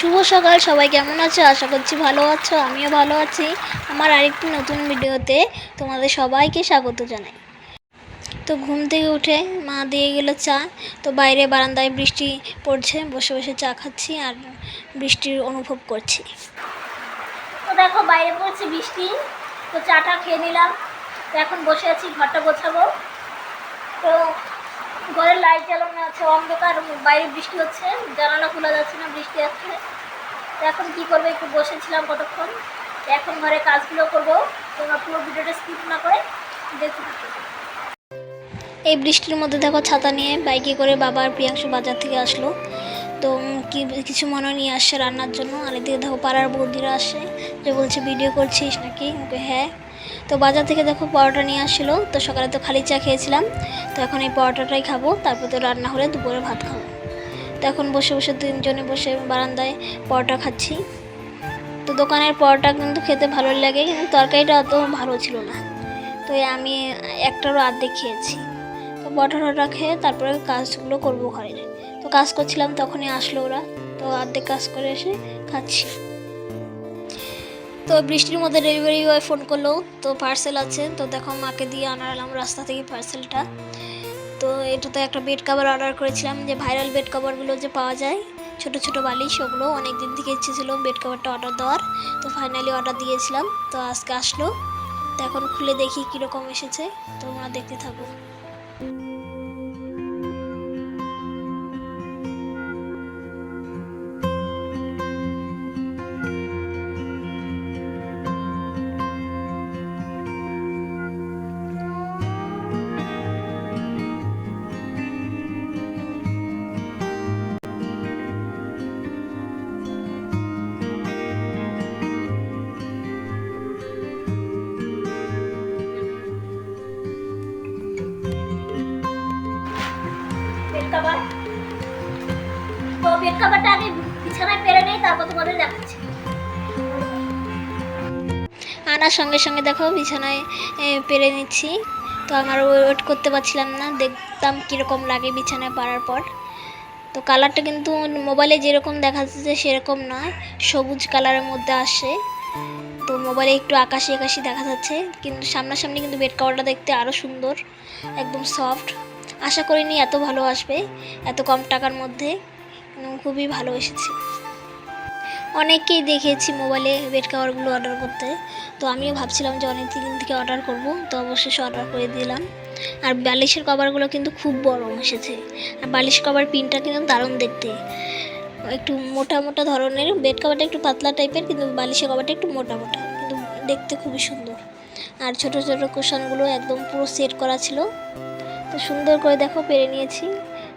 সকাল, সবাই কেমন আছো? আশা করছি ভালো আছো, আমিও ভালো আছি। আমার আরেকটি নতুন ভিডিওতে তোমাদের সবাইকে স্বাগত জানাই। তো ঘুম থেকে উঠে মা দিয়ে গেল চা। তো বাইরে বারান্দায় বৃষ্টি পড়ছে, বসে বসে চা খাচ্ছি আর বৃষ্টির অনুভব করছি। তো দেখো বাইরে পড়ছে বৃষ্টি, তো চাটা খেয়ে নিলাম। তো এখন বসে আছি, ঘরটা গোছাবো। তো ঘরের লাইট জ্বালানো আছে, অন্ধকার, বাইরে বৃষ্টি হচ্ছে, জানালা খোলা যাচ্ছে না, বৃষ্টি আসছে। এখন কী করব? একটু বসেছিলাম কতক্ষণ? এখন ঘরে কাজগুলো করব। তোমরা পুরো ভিডিওটা স্কিপ না করে দেখতে থাকো। এই বৃষ্টির মধ্যে দেখো ছাতা নিয়ে বাইকে করে বাবা আর প্রিয়াংশু বাজার থেকে আসলো। তো কিছু মনে নিয়ে আসছে রান্নার জন্য। আর এদিকে দেখো পাড়ার বৌদিরা আসে যে বলছে, ভিডিও করছিস নাকি? ওকে হ্যাঁ। তো বাজার থেকে দেখো পরোটা নিয়ে আসছিল তো সকালে তো খালি চা খেয়েছিলাম। তো এখন এই পরোটাটাই খাব। তারপর তো রান্না হলে দুপুরে ভাত খাব। তো এখন বসে বসে তিনজনে বসে বারান্দায় পরোটা খাচ্ছি। তো দোকানের পরোটা কিন্তু খেতে ভালো লাগে, কিন্তু তরকারিটা অত ভালো ছিল না। তো আমি একটারও আর্ধেক খেয়েছি। তো পরোটাটা খেয়ে তারপরে কাজগুলো করব ঘরের তো কাজ করছিলাম তখনই আসলো ওরা। তো অর্ধেক কাজ করে এসে খাচ্ছি। তো বৃষ্টির মধ্যে ডেলিভারি বয় ফোন করল, তো পার্সেল আছে। তো দেখো মাকে দিয়ে আনালাম রাস্তা থেকে পার্সেলটা তো এটাতে একটা বেড কাভার অর্ডার করেছিলাম, যে ভাইরাল বেড কাভারগুলো যে পাওয়া যায়, ছোট ছোট বালিশ, ওগুলো অনেক দিন থেকে ইচ্ছে ছিল বেড কভারটা অর্ডার দেওয়ার। তো ফাইনালি অর্ডার দিয়েছিলাম, তো আজকে আসলো। তো এখন খুলে দেখি কীরকম এসেছে, তোমরা দেখতে থাকো। আমি বিছানায় পেরে নেই, তারপর তোমাদের দেখাচ্ছি। আনার সঙ্গে সঙ্গে দেখো বিছানায় পেরে নিচ্ছি। তো আমার ওয়েট করতে পারছিলাম না, দেখতাম কীরকম লাগে বিছানায় পারার পর। তো কালারটা কিন্তু মোবাইলে যেরকম দেখা যাচ্ছে সেরকম নয় সবুজ কালারের মধ্যে আসে। তো মোবাইলে একটু আকাশি আকাশি দেখা যাচ্ছে, কিন্তু সামনাসামনি কিন্তু বেড কভারটা দেখতে আরও সুন্দর, একদম সফট। আশা করিনি এত ভালো আসবে, এত কম টাকার মধ্যে খুবই ভালো এসেছে। অনেককেই দেখেছি মোবাইলে বেড কাভারগুলো অর্ডার করতে, তো আমিও ভাবছিলাম যে অনেক দিন থেকে অর্ডার করব, তো অবশেষে অর্ডার করে দিলাম। আর বালিশের কভারগুলো কিন্তু খুব বড় এসেছে, আর বালিশ কভার পিনটা কিন্তু দারুণ দেখতে। একটু মোটা মোটা ধরনের বেড কভারটা একটু পাতলা টাইপের কিন্তু বালিশের কভারটা একটু মোটা মোটা, কিন্তু দেখতে খুবই সুন্দর। আর ছোট ছোট কুশনগুলো একদম পুরো সেট করা ছিল। সুন্দর করে দেখো, পেরে নিয়েছি।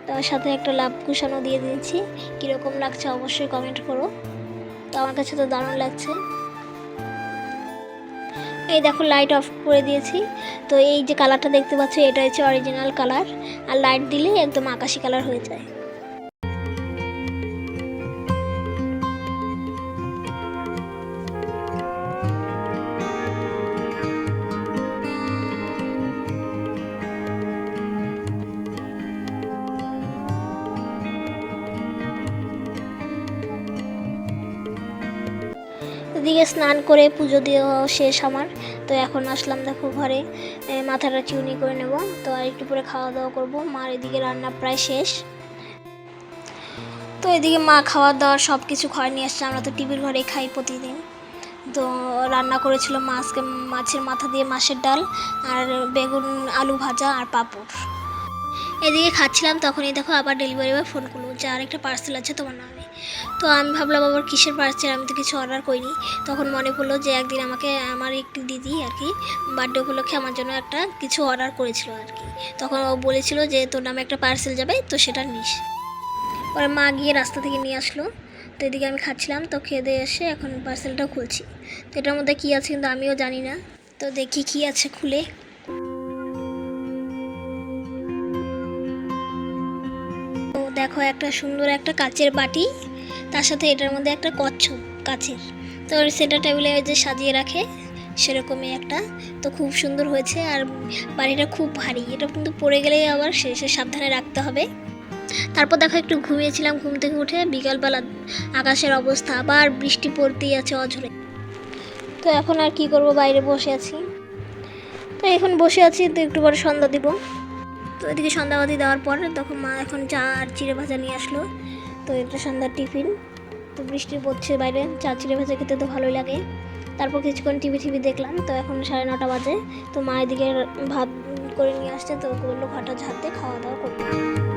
তার সাথে একটা লাভ কুশানো দিয়ে দিয়েছি। কীরকম লাগছে অবশ্যই কমেন্ট করো। তো আমার কাছে তো দারুণ লাগছে। এই দেখো লাইট অফ করে দিয়েছি। তো এই যে কালারটা দেখতে পাচ্ছ, এটা হচ্ছে অরিজিনাল কালার আর লাইট দিলেই একদম আকাশি কালার হয়ে যায়। এদিকে স্নান করে পুজো দেওয়া শেষ আমার। তো এখন আসলাম দেখো ঘরে। মাথাটা চিউনি করে নেব। তো আর একটু পরে খাওয়া দাওয়া করব। মার এদিকে রান্না প্রায় শেষ। তো এদিকে মা খাওয়া দাওয়া সব কিছু ঘরে নিয়ে আসছে। আমরা তো টিভির ঘরে খাই প্রতিদিন। তো রান্না করেছিল মাছকে মাছের মাথা দিয়ে মাছের ডাল আর বেগুন, আলু ভাজা আর পাঁপড়। এদিকে খাচ্ছিলাম তখনই দেখো আবার ডেলিভারি বয় ফোন করল, যে আর একটা পার্সেল আছে তোমার নামে। তো আমি ভাবলাম আবার কিসের পার্সেল আমি তো কিছু অর্ডার করিনি। তখন মনে পড়ল যে একদিন আমাকে, আমার একটি দিদি আর কি বার্থডে উপলক্ষে আমার জন্য একটা কিছু অর্ডার করেছিল আর কি। তখন ও বলেছিল যে তোর নামে একটা পার্সেল যাবে, তো সেটা নিস। পরে মা গিয়ে রাস্তা থেকে নিয়ে আসলো। তো এদিকে আমি খাচ্ছিলাম, তো খেয়ে দিয়ে এসে এখন পার্সেলটা খুলছি। তো এটার মধ্যে কী আছে কিন্তু আমিও জানি না। তো দেখি কী আছে খুলে। দেখো একটা সুন্দর একটা কাচের বাটি, তার সাথে এটার মধ্যে একটা কচ্ছপ কাচের। তো সেটা টেবিলে যে সাজিয়ে রাখে, সেরকমই একটা। তো খুব সুন্দর হয়েছে আর বাড়িটা খুব ভারী। এটা কিন্তু পড়ে গেলেই আবার শেষে সাবধানে রাখতে হবে। তারপর দেখো একটু ঘুমিয়েছিলাম ঘুম থেকে উঠে বিকালবেলা আকাশের অবস্থা, আবার বৃষ্টি পড়তেই আছে অঝরে। তো এখন আর কি করব, বাইরে বসে আছি। তো এখন বসে আছি, তো একটু পরে সন্ধ্যা দিব। তো এদিকে সন্ধ্যাবাতি দেওয়ার পর তখন মা এখন চা আর চিড়ে ভাজা নিয়ে আসলো। তো এটা সন্ধ্যার টিফিন। তো বৃষ্টি পড়ছে বাইরে, চা, চিড়ে ভাজা খেতে তো ভালোই লাগে। তারপর কিছুক্ষণ টিভি টিভি দেখলাম, তো এখন সাড়ে নটা বাজে। তো মা এদিকে ভাত করে নিয়ে আসছে, তো বলল ঘটা দিয়ে খাওয়া দাওয়া করব।